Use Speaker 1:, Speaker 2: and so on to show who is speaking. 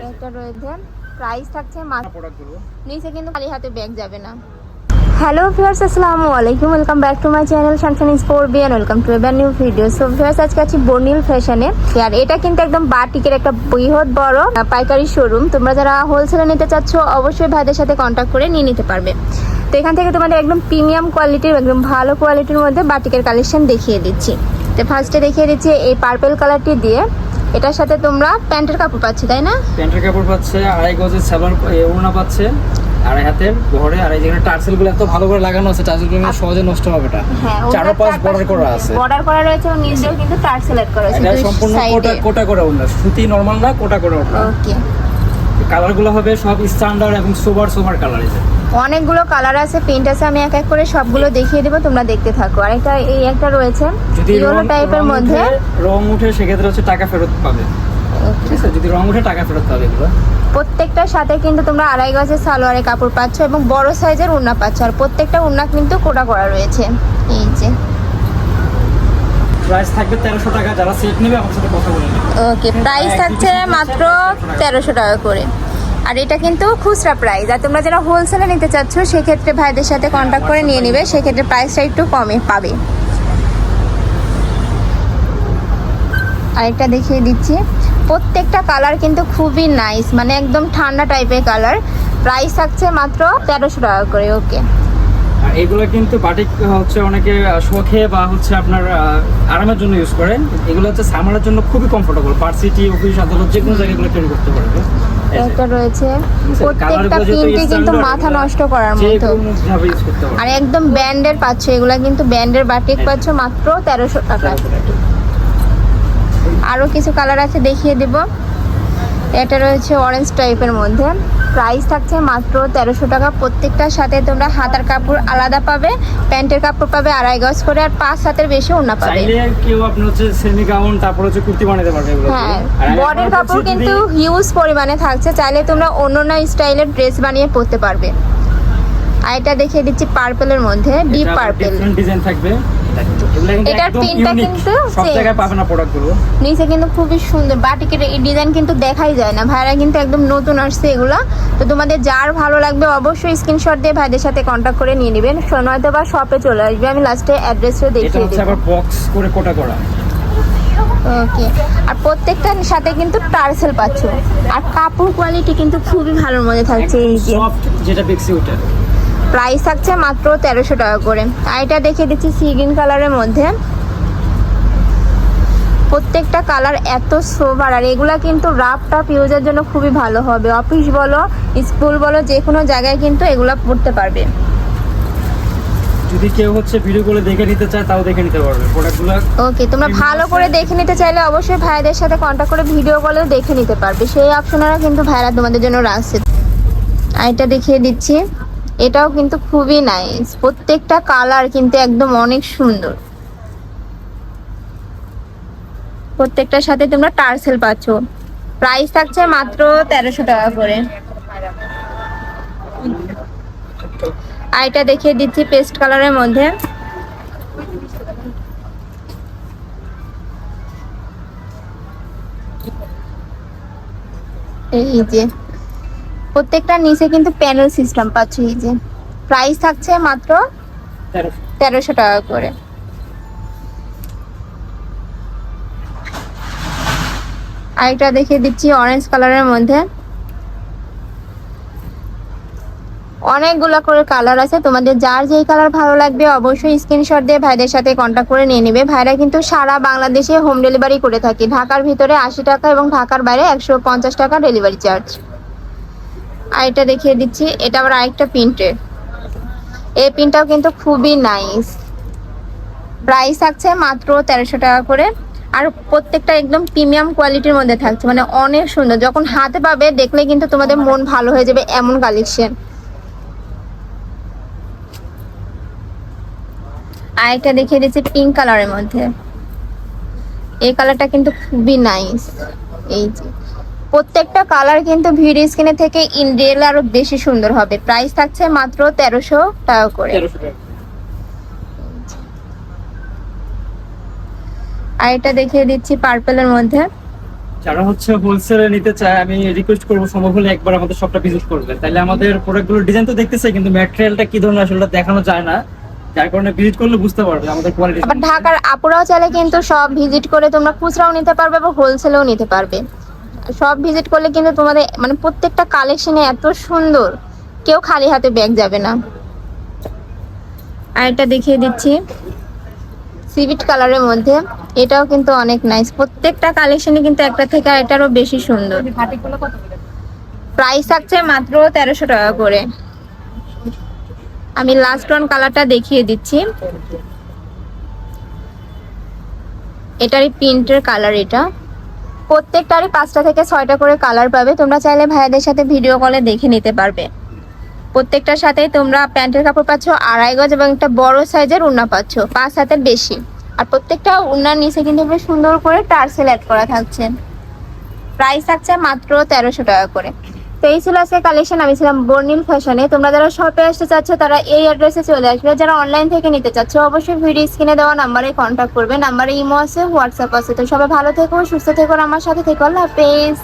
Speaker 1: একটা রয়েছে। প্রাইস থাকছে মাত্র নিচে কিন্তু খালি হাতে ব্যাগ যাবে না। হ্যালো ভিউয়ার্স আসসালামু আলাইকুম। Welcome back to my channel Shanshan sport B and welcome to এবার নিউ ভিডিও সো ভিউয়ার্স আজকে আছি বর্নিল ফ্যাশনে আর এটা কিন্তু একদম বাটিকের একটা বৃহৎ বড় পাইকারি শোরুম তোমরা যারা হোলসেলে নিতে চাচ্ছ অবশ্যই ভাইদের সাথে কন্ট্যাক্ট করে নিয়ে নিতে পারবে। তো এখান থেকে তোমাদের একদম প্রিমিয়াম কোয়ালিটির একদম ভালো কোয়ালিটির মধ্যে বাটিকের কালেকশন দেখিয়ে দিচ্ছি। তো ফার্স্টে দেখিয়ে দিচ্ছি এই পার্পল কালারটি দিয়ে। এটার সাথে তোমরা প্যান্টের কাপড় পাচ্ছ তাই না?
Speaker 2: প্যান্টের কাপড় পাচ্ছে আড়াই গজের সালোয়ার ওড়না পাচ্ছে আড়াই হাতের ঘরে আর এই যেখানে টার্সেলগুলো এত ভালো করে লাগানো আছে টার্সেলগুলো সহজে নষ্ট হবে এটা
Speaker 1: চার
Speaker 2: চারো পাঁচ বর্ডার করা আছে।
Speaker 1: বর্ডার করা রয়েছে এবং নিচেও কিন্তু টার্সেল এড করা আছে
Speaker 2: এটা সম্পূর্ণ কোটা কোটা করা ওড়না সুতি নরমাল না কোটা করা ওড়না।
Speaker 1: ওকে
Speaker 2: কালারগুলো হবে সব স্ট্যান্ডার্ড এবং সোবার সোবার কালার আছে
Speaker 1: অনেকগুলো কালার আছে প্রিন্ট আছে আমি এক এক করে সবগুলো দেখিয়ে দেবো তোমরা দেখতে থাকো। আর একটা এই একটা রয়েছে ইয়েলো টাইপের মধ্যে।
Speaker 2: রং উঠে সেক্ষেত্রে হচ্ছে টাকা ফেরত পাবে। ঠিক আছে? যদি রং উঠে টাকা ফেরত পাবে এগুলো।
Speaker 1: প্রত্যেকটার সাথে কিন্তু তোমরা আড়াই গজের সালোয়ারের কাপড় পাচ্ছ এবং বড় সাইজের উন্না পাচ্ছ। আর প্রত্যেকটা উন্না কিন্তু কোটা করা রয়েছে। এই যে।
Speaker 2: প্রাইস থাকবে তেরোশো টাকা যারা সেট নেবে আমার সাথে কথা বলে
Speaker 1: ওকে প্রাইস থাকছে মাত্র তেরোশো টাকা। করে। আর এটা কিন্তু খুচরা প্রাইস আর তোমরা যারা হোলসেলে নিতে চাচ্ছ সেক্ষেত্রে ভাইদের সাথে কন্ট্যাক্ট করে নিয়ে নিবে। সেক্ষেত্রে প্রাইসটা একটু কমে পাবে। আরেকটা দেখিয়ে দিচ্ছি। প্রত্যেকটা কালার কিন্তু খুবই নাইস মানে একদম ঠান্ডা টাইপের কালার প্রাইস থাকছে মাত্র তেরোশো টাকা করে ওকে
Speaker 2: আর এগুলো কিন্তু বাটিক হচ্ছে অনেকে শখে বা হচ্ছে আপনার আরামের জন্য ইউজ করে। এগুলো হচ্ছে সামারের জন্য খুবই কমফোর্টেবল ভার্সিটি অফিস আদালত যে কোনো জায়গায় এগুলো ক্যারি করতে পারবে।
Speaker 1: একটা রয়েছে। প্রত্যেকটা প্রিন্টই কিন্তু মাথা নষ্ট করার মতো। আর একদম ব্যান্ডের পাচ্ছ এগুলা কিন্তু ব্যান্ডের বাটিক পাচ্ছ মাত্র তেরোশো টাকা। আরও কিছু কালার আছে দেখিয়ে দেব। এটা রয়েছে অরেঞ্জ টাইপের মধ্যে। প্রাইস থাকছে মাত্র তেরোশো টাকা। প্রত্যেকটার সাথে তোমরা হাতার কাপড় আলাদা পাবে প্যান্টের কাপড় পাবে আড়াই গজ করে আর পাঁচ হাতের বেশি ওনা পাবে।
Speaker 2: চাইলে কেউ আপনি হচ্ছে সেমি গাউন তারপর হচ্ছে কুর্তি বানাতে পারবে
Speaker 1: হ্যাঁ বডির কাপড় কিন্তু হিউজ পরিমাণে থাকছে চাইলে তোমরা অন্য অন্য স্টাইলের ড্রেস বানিয়ে পরতে পারবে। আর এটা দেখিয়ে দিচ্ছি পার্পেলের মধ্যে ডিপ
Speaker 2: এটা
Speaker 1: পার্পেল
Speaker 2: ডিজাইন থাকবে।
Speaker 1: এটার প্রিন্টটা কিন্তু
Speaker 2: সব জায়গায় পাবে না প্রোডাক্টগুলো
Speaker 1: নিচে কিন্তু খুবই সুন্দর বাটিকের এই ডিজাইন কিন্তু দেখাই যায় না। ভাইরা কিন্তু একদম নতুন আসছে এগুলা। তো তোমাদের যার ভালো লাগবে অবশ্যই স্ক্রিনশট দিয়ে ভাইদের সাথে কন্ট্যাক্ট করে নিয়ে নেবেন। নয়তো বা শপে চলে আসবে। আমি লাস্টে অ্যাড্রেসও
Speaker 2: এটা
Speaker 1: দেখিয়ে দেবো।
Speaker 2: আবার বক্স করে কোটা করা।
Speaker 1: ওকে আর প্রত্যেকটার সাথে কিন্তু টার্সেল পাচ্ছ। আর কাপড় কোয়ালিটি কিন্তু খুবই ভালোর মধ্যে থাকছে এই যে।
Speaker 2: সফট যেটা বেক্সি ওটা।
Speaker 1: প্রাইস থাকছে মাত্র তেরোশো টাকা করে। আর এটা দেখিয়ে দিচ্ছি সি গ্রিন কালারের মধ্যে। প্রত্যেকটা কালার এত সোভার আর এগুলা কিন্তু রাফ টাফ ইউজের জন্য খুবই ভালো হবে। অফিস বলো স্কুল বলো যে কোনো জায়গায় কিন্তু এগুলা পড়তে পারবে।
Speaker 2: যদি কেউ হচ্ছে ভিডিও করে দেখে নিতে চায় তাও দেখে নিতে পারবে। প্রোডাক্টগুলো
Speaker 1: ওকে তোমরা ভালো করে দেখে নিতে চাইলে অবশ্যই ভাইদের সাথে করে ভিডিও কলেও দেখে নিতে পারবে। সেই অপশনেরা কিন্তু ভাইরা তোমাদের জন্য রাখছে। এটা দেখিয়ে দিচ্ছি। এটাও কিন্তু খুবই নাইস প্রত্যেকটা কালার কিন্তু একদম অনেক সুন্দর। প্রত্যেকটার সাথে তোমরা টার্সেল পাচ্ছ। প্রাইস থাকছে মাত্র তেরোশো টাকা করে। আর এটা দেখিয়ে দিচ্ছি পেস্ট কালারের মধ্যে। এই যে। প্রত্যেকটা নিচে কিন্তু প্যানেল সিস্টেম পাচ্ছ এই যে। প্রাইস থাকছে মাত্র
Speaker 2: তেরোশো
Speaker 1: টাকা করে। আরেকটা দেখিয়ে দিচ্ছি অরেঞ্জ কালারের মধ্যে। অনেকগুলো করে কালার আছে। তোমাদের যার যেই কালার ভালো লাগবে অবশ্যই স্ক্রিনশট দিয়ে ভাইদের সাথে কন্ট্যাক্ট করে নিয়ে নেবে। ভাইরা কিন্তু সারা বাংলাদেশে হোম ডেলিভারি করে থাকি। ঢাকার ভিতরে আশি টাকা এবং ঢাকার বাইরে একশো পঞ্চাশ টাকা ডেলিভারি চার্জ আর এটা দেখিয়ে দিচ্ছি, এটা আবার আরেকটা প্রিন্টের। এই প্রিন্টটাও কিন্তু খুবই নাইস প্রাইস থাকছে মাত্র তেরোশো টাকা করে। আর প্রত্যেকটা একদম প্রিমিয়াম কোয়ালিটির মধ্যে থাকছে মানে অনেক সুন্দর। যখন হাতে পাবে, দেখলে কিন্তু তোমাদের মন ভালো হয়ে যাবে এমন কালেকশন আরেকটা দেখিয়ে দিচ্ছি পিঙ্ক কালারের মধ্যে। এই কালারটা কিন্তু খুবই নাইস এই যে। প্রত্যেকটা কালার কিন্তু ভিডিও স্ক্রিনে থেকে ইন রিয়েল আরও বেশি সুন্দর হবে। প্রাইস থাকছে মাত্র তেরোশো টাকা করে। আর এটা দেখিয়ে দিচ্ছি পার্পেলের মধ্যে।
Speaker 2: যারা হচ্ছে হোলসেলে নিতে চায় আমি রিকোয়েস্ট করব সম্ভব হলে একবার আমাদের শপটা ভিজিট করবে তাহলে আমাদের প্রোডাক্টগুলোর ডিজাইন তো দেখতেছে কিন্তু ম্যাটেরিয়ালটা কি ধরনের আসলে দেখানো যায় না। যার কারণে ভিজিট করলে বুঝতে পারবে আমাদের কোয়ালিটি
Speaker 1: আবার ঢাকার আপুরাও চাইলে কিন্তু সব ভিজিট করে তোমরা খুচরাও নিতে পারবে বা হোলসেলেও নিতে পারবে। সব ভিজিট করলে কিন্তু তোমাদের মানে প্রত্যেকটা কালেকশনে এত সুন্দর। কেউ খালি হাতে ব্যাগ যাবে না। আর এটা দেখিয়ে দিচ্ছি। সিভিট কালারের মধ্যে। এটাও কিন্তু অনেক নাইস প্রত্যেকটা কালেকশনে কিন্তু একটা থেকে এটারও বেশি সুন্দর। প্রাইস থাকছে মাত্র তেরোশো টাকা করে। আমি লাস্ট ওয়ান কালারটা দেখিয়ে দিচ্ছি। এটারই প্রিন্টের কালার এটা। প্রত্যেকটারই পাঁচটা থেকে ছয়টা করে কালার পাবে। তোমরা চাইলে ভাইয়াদের সাথে ভিডিও কলে দেখে নিতে পারবে। প্রত্যেকটার সাথে তোমরা প্যান্টের কাপড় পাচ্ছ, আড়াই গজ এবং একটা বড় সাইজের উন্না পাচ্ছ, পাঁচ হাতের বেশি। আর প্রত্যেকটা উন্নার নিচে কিন্তু বেশ সুন্দর করে টার্সেল অ্যাড করা থাকছে। প্রাইস থাকছে মাত্র তেরোশো টাকা করে। তো এই ছিল আজকে কালেকশন আমি ছিলাম বর্নিল ফ্যাশনে তোমরা যারা শপে আসতে চাচ্ছ, তারা এই অ্যাড্রেসে চলে আসবে। যারা অনলাইন থেকে নিতে চাচ্ছ, অবশ্যই ভিডিও স্ক্রিনে দেওয়া নাম্বারে কন্ট্যাক্ট করবে। নাম্বারে ইমো আছে হোয়াটসঅ্যাপ আছে। তো সবাই ভালো থেকো, সুস্থ থেকো আমার সাথে থেকো। আল্লাহ হাফেজ।